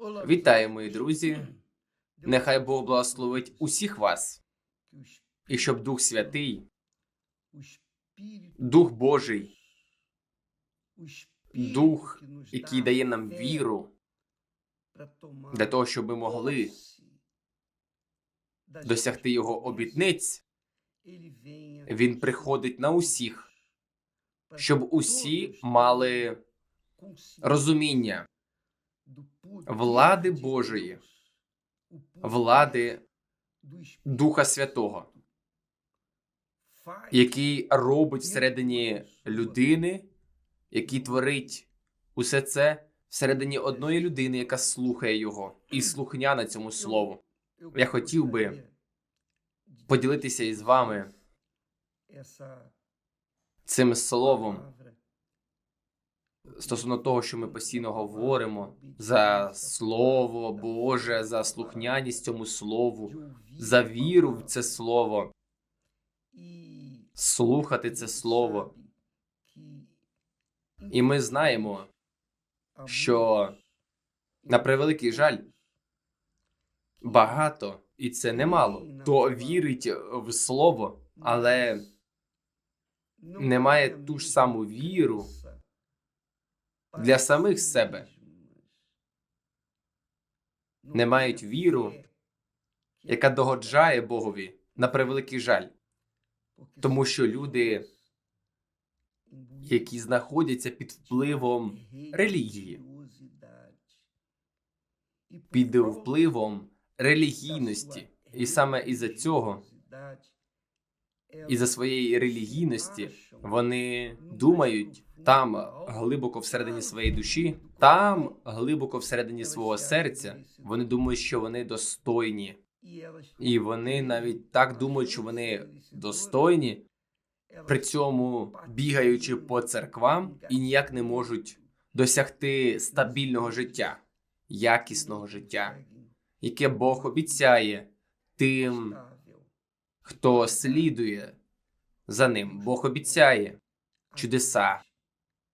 Вітаю, мої друзі. Нехай Бог благословить усіх вас, і щоб Дух Святий, Дух Божий, Дух, який дає нам віру для того, щоб ми могли досягти Його обітниць, Він приходить на усіх, щоб усі мали розуміння влади Божої, влади Духа Святого, який робить всередині людини, який творить усе це всередині одної людини, яка слухає його і слухняна цьому слову. Я хотів би Поділитися із вами цим словом стосовно того, що ми постійно говоримо за слово Боже, за слухняність цьому слову, за віру в це слово, слухати це слово. І ми знаємо, що на превеликий жаль багато, і це немало, хто вірить в слово, але не має ту ж саму віру для самих себе, не мають віру, яка догоджає Богові на превеликий жаль, тому що люди, які знаходяться під впливом релігії, під впливом релігійності, і саме із-за цього, із-за своєї релігійності, вони думають там глибоко всередині своєї душі, там глибоко всередині свого серця, вони думають, що вони достойні, і вони навіть так думають, що вони достойні, при цьому бігаючи по церквам і ніяк не можуть досягти стабільного життя, якісного життя, яке Бог обіцяє тим, хто слідує за ним. Бог обіцяє чудеса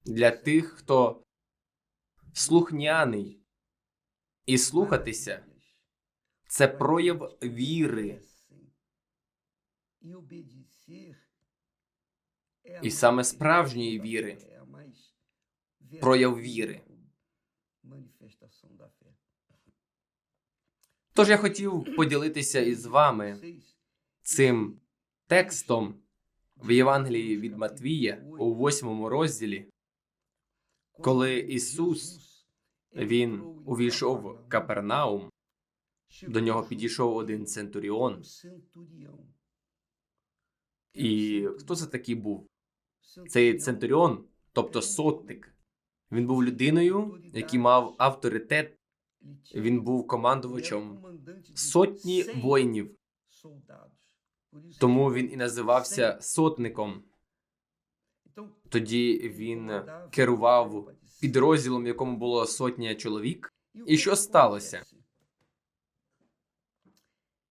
для тих, хто слухняний. І слухатися це прояв віри. І саме справжньої віри, прояв віри. Тож я хотів поділитися із вами цим текстом в Євангелії від Матвія у восьмому розділі, коли Ісус він увійшов в Капернаум, до нього підійшов один центуріон. І хто це такий був? Цей центуріон, тобто сотник, він був людиною, який мав авторитет. Він був командувачем сотні воїнів, тому він і називався сотником. Тоді він керував підрозділом, в якому було сотня чоловік. І що сталося?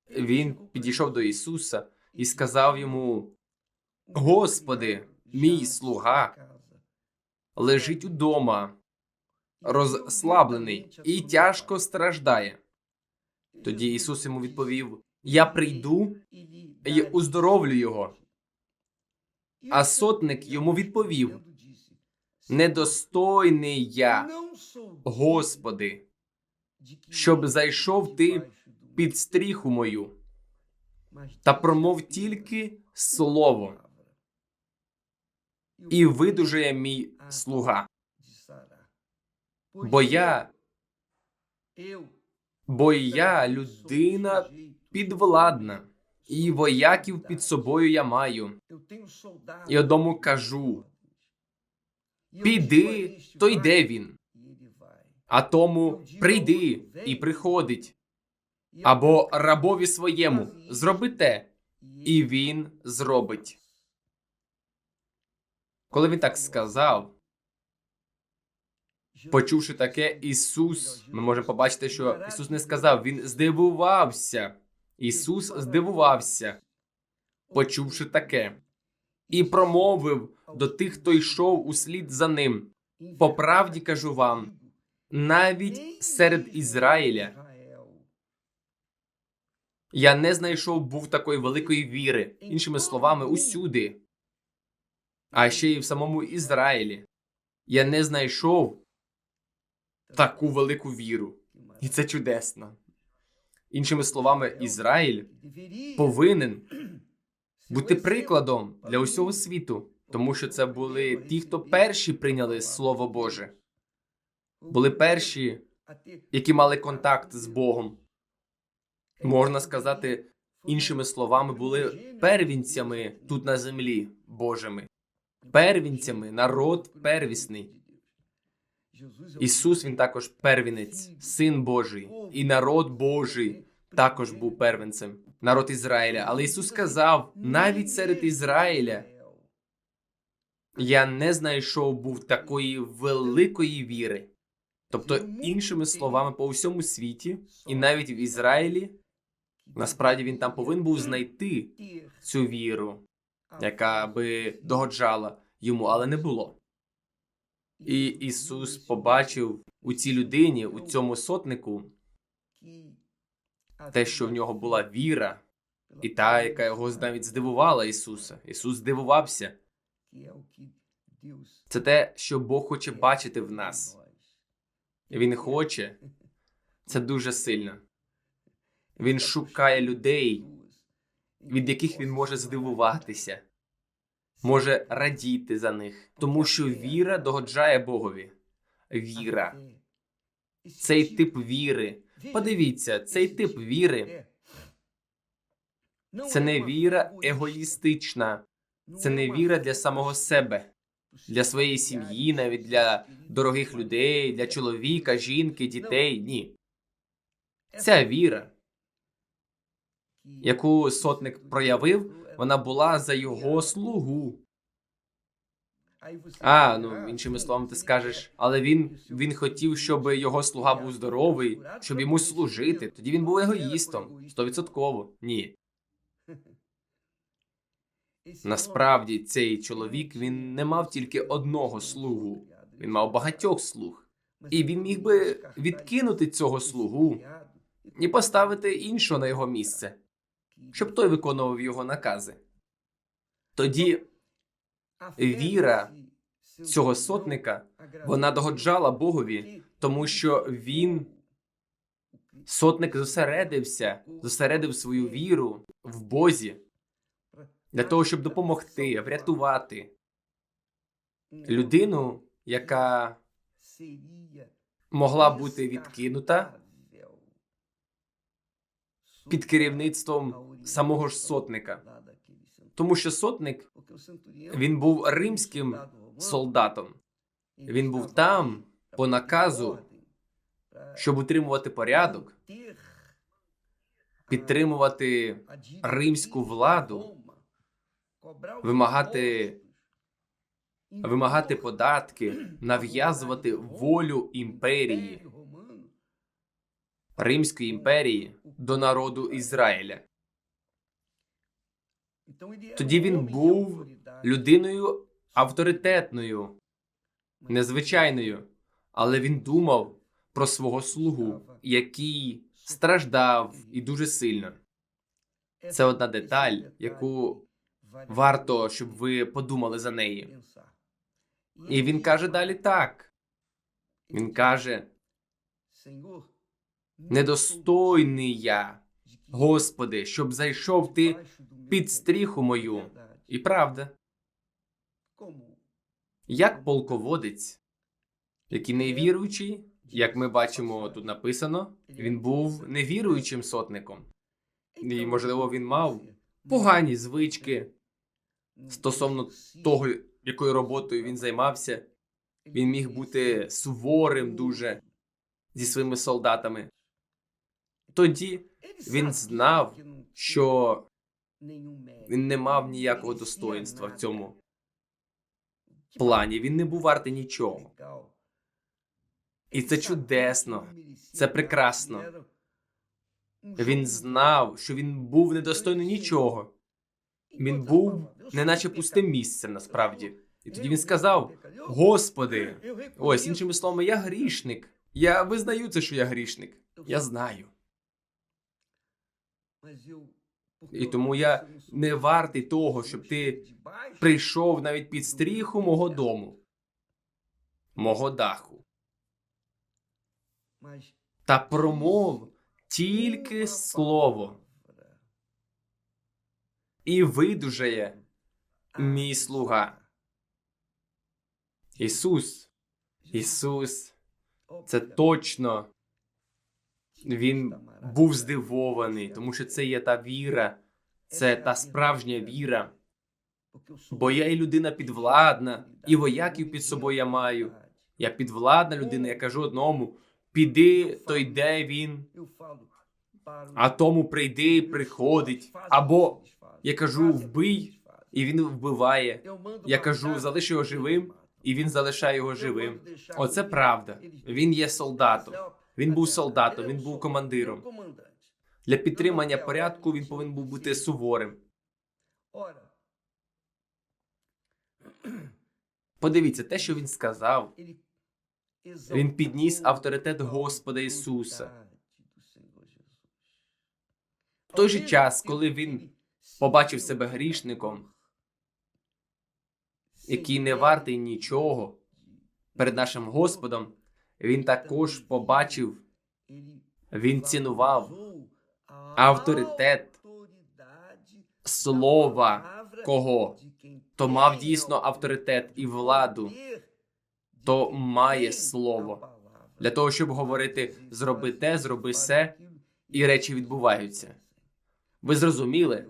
Він підійшов до Ісуса і сказав йому: Господи, мій слуга лежить удома, розслаблений і тяжко страждає. Тоді Ісус йому відповів: Я прийду і уздоровлю його. А сотник йому відповів: Недостойний я, Господи, щоб зайшов ти під стріху мою, та промов тільки слово, і видужає мій слуга. Бо я, бо я людина підвладна, і вояків під собою я маю. І одному кажу: піди, то йде він, а тому прийди і приходить. Або рабові своєму зроби те, і він зробить. Коли він так сказав, почувши таке, Ісус, ми можемо побачити, що Ісус не сказав, Він здивувався. Ісус здивувався, почувши таке, і промовив до тих, хто йшов услід за ним. По правді кажу вам: навіть серед Ізраїля я не знайшов був такої великої віри, іншими словами, усюди. А ще й в самому Ізраїлі. Я не знайшов таку велику віру. І це чудесно. Іншими словами, Ізраїль повинен бути прикладом для усього світу, тому що це були ті, хто перші прийняли Слово Боже, були перші, які мали контакт з Богом. Можна сказати, іншими словами, були первінцями тут на землі Божими, первінцями, народ первісний. Ісус він також первінець, син Божий, і народ Божий також був первенцем, народ Ізраїля. Але Ісус сказав: навіть серед Ізраїля я не знайшов був такої великої віри. Тобто, іншими словами, по всьому світі, і навіть в Ізраїлі, насправді він там повинен був знайти цю віру, яка би догоджала йому, але не було. І Ісус побачив у цій людині, у цьому сотнику, те, що в нього була віра, і та, яка його навіть здивувала Ісуса. Ісус здивувався. Це те, що Бог хоче бачити в нас. Він хоче. Це дуже сильно. Він шукає людей, від яких він може здивуватися, може радіти за них, тому що віра догоджає Богові. Віра, цей тип віри. Подивіться, цей тип віри це не віра егоїстична, це не віра для самого себе, для своєї сім'ї, навіть для дорогих людей, для чоловіка, жінки, дітей. Ні. Ця віра, яку сотник проявив, вона була за його слугу. А, ну іншими словами, ти скажеш, але він, він хотів, щоб його слуга був здоровий, щоб йому служити. Тоді він був егоїстом, стовідсотково. Ні. Насправді цей чоловік він не мав тільки одного слугу, він мав багатьох слуг. І він міг би відкинути цього слугу і поставити іншого на його місце, щоб той виконував його накази. Тоді віра цього сотника вона догоджала Богові, тому що він сотник зосередився, зосередив свою віру в Бозі для того, щоб допомогти, врятувати людину, яка могла бути відкинута під керівництвом самого ж сотника, тому що сотник він був римським солдатом. Він був там по наказу, щоб утримувати порядок, підтримувати римську владу, вимагати, вимагати податки, нав'язувати волю імперії, Римської імперії до народу Ізраїля. Тоді він був людиною авторитетною, незвичайною, але він думав про свого слугу, який страждав і дуже сильно. Це одна деталь, яку варто, щоб ви подумали за неї. І він каже далі так. Він каже: недостойний я, Господи, щоб зайшов ти під стріху мою. І правда, як полководець, який невіруючий, як ми бачимо тут написано, він був невіруючим сотником, і, можливо, він мав погані звички стосовно того, якою роботою він займався. Він міг бути суворим дуже зі своїми солдатами. Тоді він знав, що він не мав ніякого достоїнства в цьому плані. Він не був вартий нічого. І це чудесно, це прекрасно. Він знав, що він був недостойний нічого. Він був неначе пустим місцем насправді. І тоді він сказав: Господи, ось іншими словами, я грішник. Я визнаю це, що я грішник. Я знаю. І тому я не вартий того, щоб ти Прийшов навіть під стріху мого дому, мого даху, та промов тільки слово, і видужає мій слуга. Ісус, Ісус, це точно він був здивований, тому що це є та віра, це та справжня віра. Бо я і людина підвладна, і вояків під собою я маю. Я підвладна людина, я кажу одному: піди, то йде він, а тому прийди, і приходить. Або я кажу, вбий, і він вбиває. Я кажу, залиш його живим, і він залишає його живим. Оце правда. Він є солдатом. Він був солдатом, він був командиром. Для підтримання порядку він повинен був бути суворим. Подивіться, те, що він сказав, Він підніс авторитет Господа Ісуса. в той же час, коли він побачив себе грішником, який не вартий нічого перед нашим Господом, він також побачив, він цінував авторитет слова кого? То мав дійсно авторитет і владу, то має слово. Для того, щоб говорити зроби те, зроби се, і речі відбуваються. Ви зрозуміли,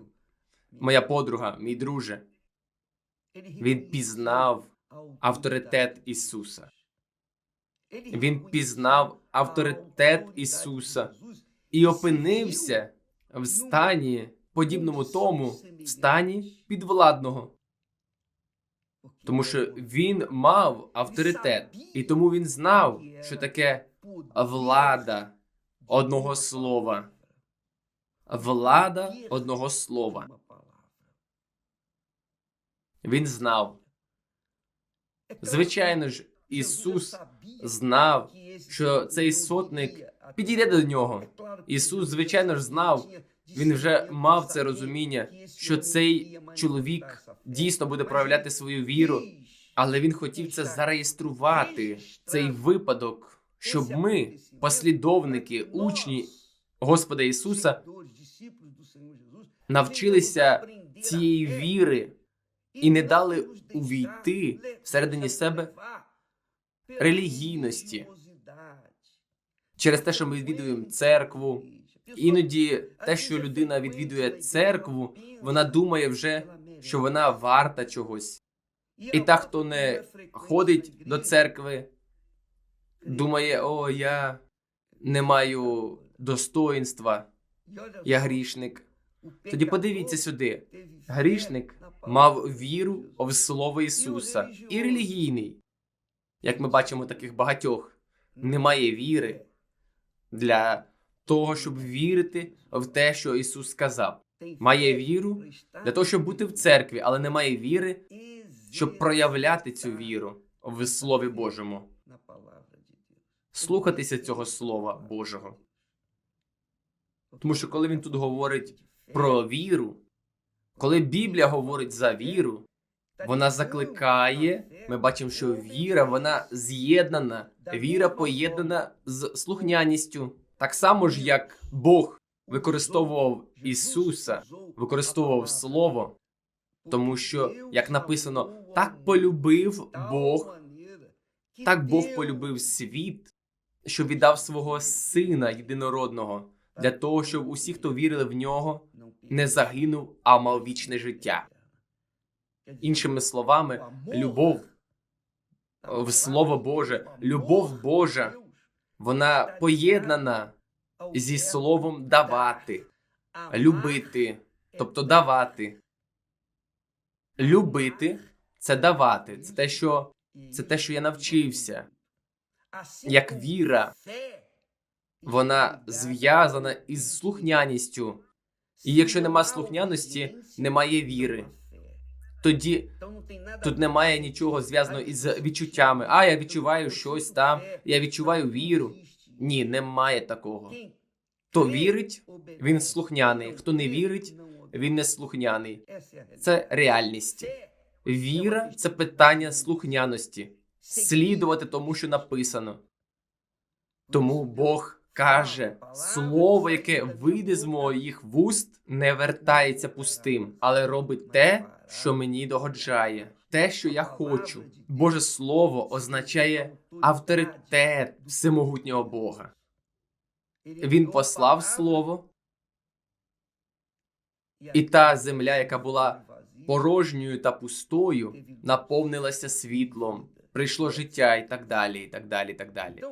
моя подруга, мій друже, він пізнав авторитет Ісуса. Він пізнав авторитет Ісуса і опинився в стані, подібному тому, в стані підвладного. Тому що він мав авторитет, і тому він знав, що таке влада одного слова. Влада одного слова. Він знав. Звичайно ж, Ісус знав, що цей сотник підійде до нього. Ісус, звичайно ж, знав, він вже мав це розуміння, що цей чоловік дійсно буде проявляти свою віру, але він хотів це зареєструвати, цей випадок, щоб ми, послідовники, учні Господа Ісуса, навчилися цієї віри і не дали увійти всередині себе релігійності через те, що ми відвідуємо церкву. Іноді те, що людина відвідує церкву, вона думає вже, що вона варта чогось. І та, хто не ходить до церкви, думає: о, я не маю достоїнства, я грішник. Тоді подивіться сюди: грішник мав віру в слово Ісуса і релігійний. Як ми бачимо, таких багатьох немає віри для того, щоб вірити в те, що Ісус сказав. Має віру для того, щоб бути в церкві, але немає віри, щоб проявляти цю віру в Слові Божому, слухатися цього Слова Божого. Тому що коли він тут говорить про віру, коли Біблія говорить за віру, вона закликає. Ми бачимо, що віра вона з'єднана, віра поєднана з слухняністю. Так само ж, як Бог використовував Ісуса, використовував Слово, тому що, як написано, так полюбив Бог, так Бог полюбив світ, що віддав свого Сина єдинородного для того, щоб усі, хто вірили в нього, не загинув, а мав вічне життя. Іншими словами, любов Слово Боже, любов Божа, вона поєднана зі словом давати, любити, тобто давати. Любити це давати. Це те, що це те, що я навчився. Як віра, вона зв'язана із слухняністю. І якщо нема слухняності, немає віри. Тоді тут немає нічого зв'язаного із відчуттями. А я відчуваю щось там, я відчуваю віру. Ні, немає такого. Хто вірить, він слухняний. Хто не вірить, він не слухняний. Це реальність. Віра це питання слухняності, слідувати тому, що написано. Тому Бог каже: слово, яке вийде з моїх вуст, не вертається пустим, але робить те, що мені догоджає, те, що я хочу. Боже Слово означає авторитет всемогутнього Бога. Він послав слово, і та земля, яка була порожньою та пустою, наповнилася світлом, прийшло життя і так далі, і так далі, і так далі.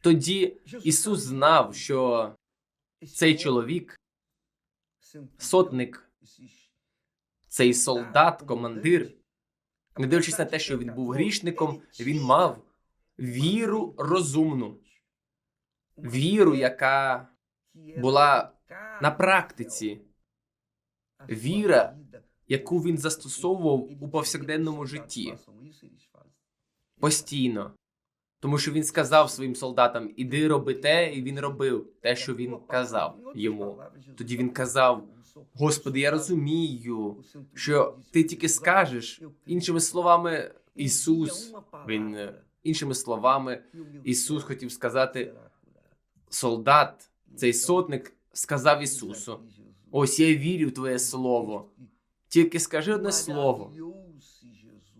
Тоді Ісус знав, що цей чоловік, сотник, цей солдат, командир, не дивлячись на те, що він був грішником, він мав віру розумну, віру, яка була на практиці, віра, яку він застосовував у повсякденному житті постійно. Тому що він сказав своїм солдатам: іди роби те, і він робив те, що він казав йому. Тоді він казав: Господи, я розумію, що ти тільки скажеш. Іншими словами, Ісус, він е, іншими словами, Ісус хотів сказати, солдат, цей сотник сказав Ісусу: Ось я вірю в Твоє слово. Тільки скажи одне слово,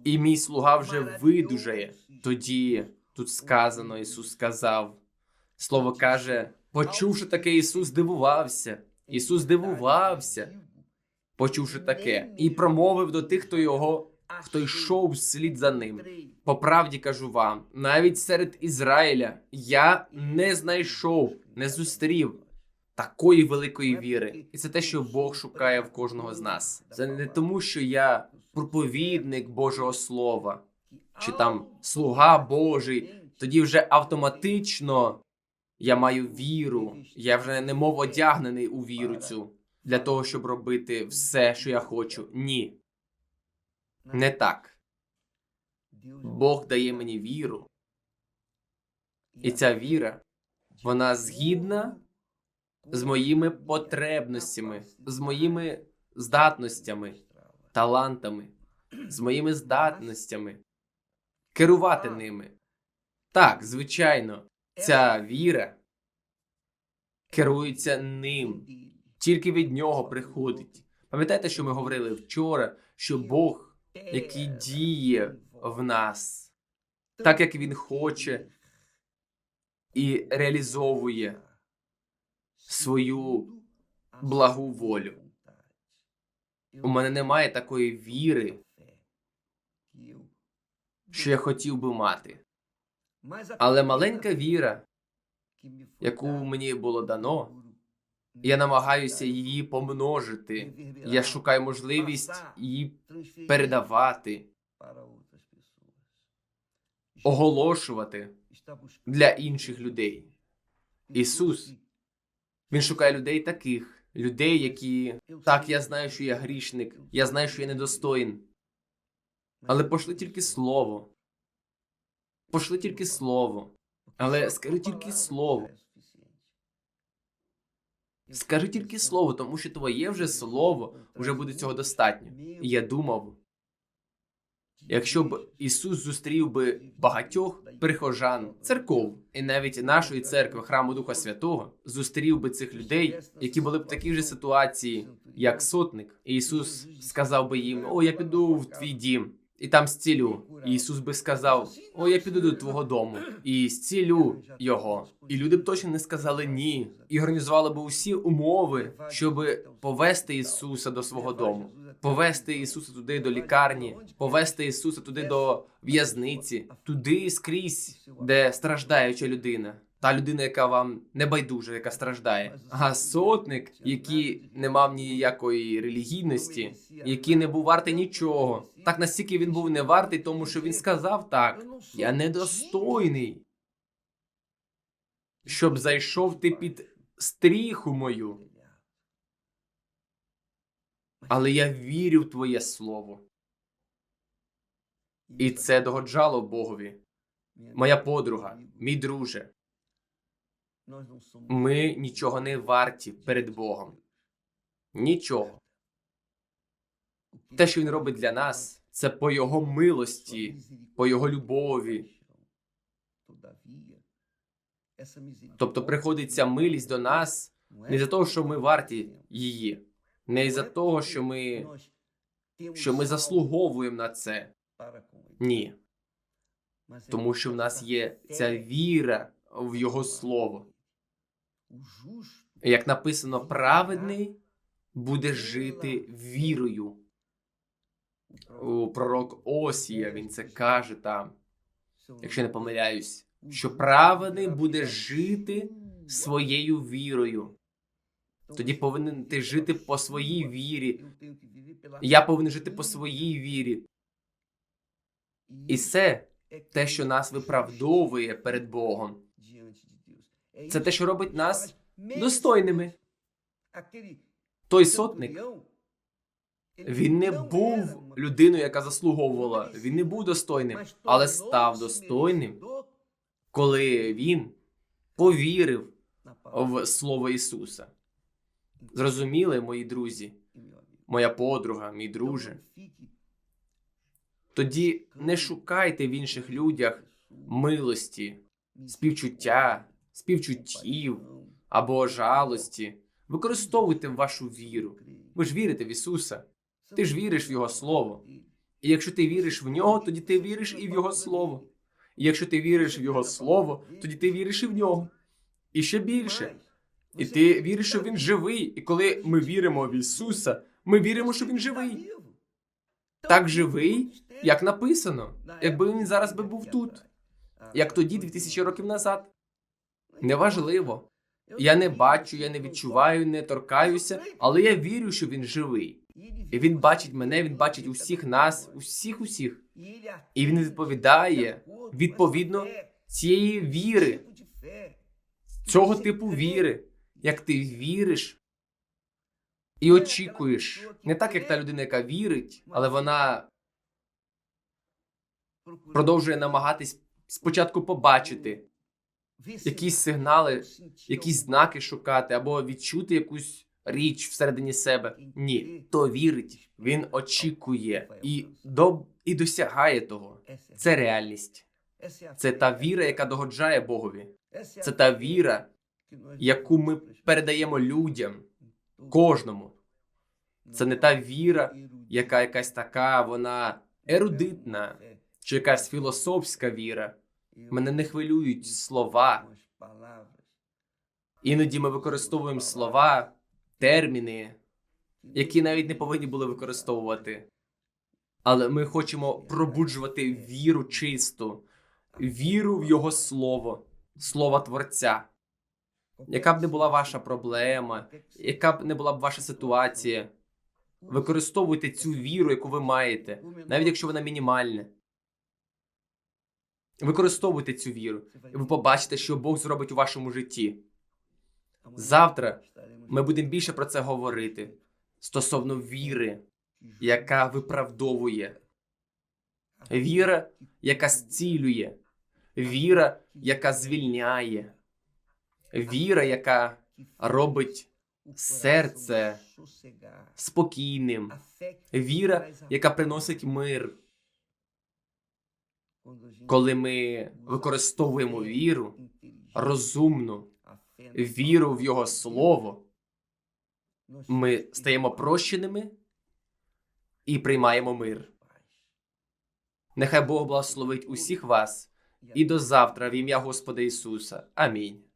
і мій слуга вже видужає. Тоді тут сказано, Ісус сказав. Слово каже, почувши таке, Ісус дивувався. Ісус дивувався, почувши таке, і промовив до тих, хто його, хто йшов вслід за ним. По правді кажу вам, навіть серед Ізраїля я не знайшов, не зустрів такої великої віри. І це те, що Бог шукає в кожного з нас. Це не тому, що я проповідник Божого Слова, чи там слуга Божий. Тоді вже автоматично я маю віру. Я вже немов одягнений у віру цю для того, щоб робити все, що я хочу. Ні, не так. Бог дає мені віру, і ця віра, вона згідна з моїми потребностями, з моїми здатностями, талантами, з моїми здатностями керувати ними. Так, звичайно, ця віра керується ним, тільки від нього приходить. Пам'ятаєте, що ми говорили вчора, що Бог, який діє в нас, так як Він хоче і реалізовує свою благу волю. У мене немає такої віри, що я хотів би мати. Але маленька віра, яку мені було дано, я намагаюся її помножити. Я шукаю можливість її передавати, оголошувати для інших людей. Ісус, Він шукає людей таких, людей, які так, я знаю, що я грішник, я знаю, що я недостоїн. Але пошли тільки слово. Пошли тільки слово. Але скажи тільки слово. Скажи тільки слово, тому що твоє вже слово вже буде цього достатньо. І я думав, якщо б Ісус зустрів би багатьох прихожан, церков, і навіть нашої церкви, храму Духа Святого, зустрів би цих людей, які були б в такій же ситуації, як сотник, і Ісус сказав би їм: О, я піду в твій дім. І там зцілю. Ісус би сказав: О, я піду до твого дому і зцілю його. І люди б точно не сказали ні, і організували б усі умови, щоб повести Ісуса до свого дому, повести Ісуса туди до лікарні, повести Ісуса туди до в'язниці, туди скрізь, де страждаюча людина. Та людина, яка вам не байдужа, яка страждає. А сотник, який не мав ніякої релігійності, який не був вартий нічого. Так настільки він був не вартий, тому що він сказав так: я недостойний, щоб зайшов ти під стріху мою. Але я вірю в твоє слово. І це догоджало Богові. Моя подруга, мій друже, ми нічого не варті перед Богом. Нічого. Те, що він робить для нас, це по його милості, по його любові. Тобто приходить ця милість до нас не за того, що ми варті її, не із-за того, що ми, що ми заслуговуємо на це. Ні, тому що в нас є ця віра в його слово. Як написано, праведний буде жити вірою. У пророк Осія він це каже там, якщо не помиляюсь, що праведний буде жити своєю вірою. Тоді повинен ти жити по своїй вірі. Я повинен жити по своїй вірі. І це те, що нас виправдовує перед Богом. Це те, що робить нас достойними. Той сотник, він не був людиною, яка заслуговувала. Він не був достойним, але став достойним, коли він повірив в слово Ісуса. Зрозуміли, мої друзі, моя подруга, мій друже. Тоді не шукайте в інших людях милості, співчуття, співчуттів або жалості. Використовуйте вашу віру. Ви ж вірите в Ісуса. Ти ж віриш в Його Слово. І якщо ти віриш в нього, тоді ти віриш і в Його Слово. І якщо ти віриш в Його Слово, тоді ти віриш і в нього. І ще більше. І ти віриш, що він живий. І коли ми віримо в Ісуса, ми віримо, що він живий. Так живий, як написано, якби він зараз би був тут, як тоді, 2000 років назад. Неважливо. Я не бачу, я не відчуваю, не торкаюся, але я вірю, що він живий. І він бачить мене, він бачить усіх нас, усіх усіх. І він відповідає відповідно цієї віри, цього типу віри, як ти віриш і очікуєш. Не так, як та людина, яка вірить, але вона продовжує намагатись спочатку побачити якісь сигнали, якісь знаки шукати або відчути якусь річ всередині себе. Ні, то вірить, він очікує і до і досягає того. Це реальність. Це та віра, яка догоджає Богові. Це та віра, яку ми передаємо людям, кожному. Це не та віра, яка якась така, вона ерудитна чи якась філософська віра. Мене не хвилюють слова. Іноді ми використовуємо слова, терміни, які навіть не повинні були використовувати. Але ми хочемо пробуджувати віру чисту, віру в Його слово, слово Творця. Яка б не була ваша проблема, яка б не була б ваша ситуація, використовуйте цю віру, яку ви маєте, навіть якщо вона мінімальна. Використовуйте цю віру, і ви побачите, що Бог зробить у вашому житті. Завтра ми будемо більше про це говорити стосовно віри, яка виправдовує, віра, яка зцілює, віра, яка звільняє, віра, яка робить серце спокійним, віра, яка приносить мир. Коли ми використовуємо віру, розумну віру в Його Слово, ми стаємо прощеними і приймаємо мир. Нехай Бог благословить усіх вас і до завтра в ім'я Господа Ісуса. Амінь.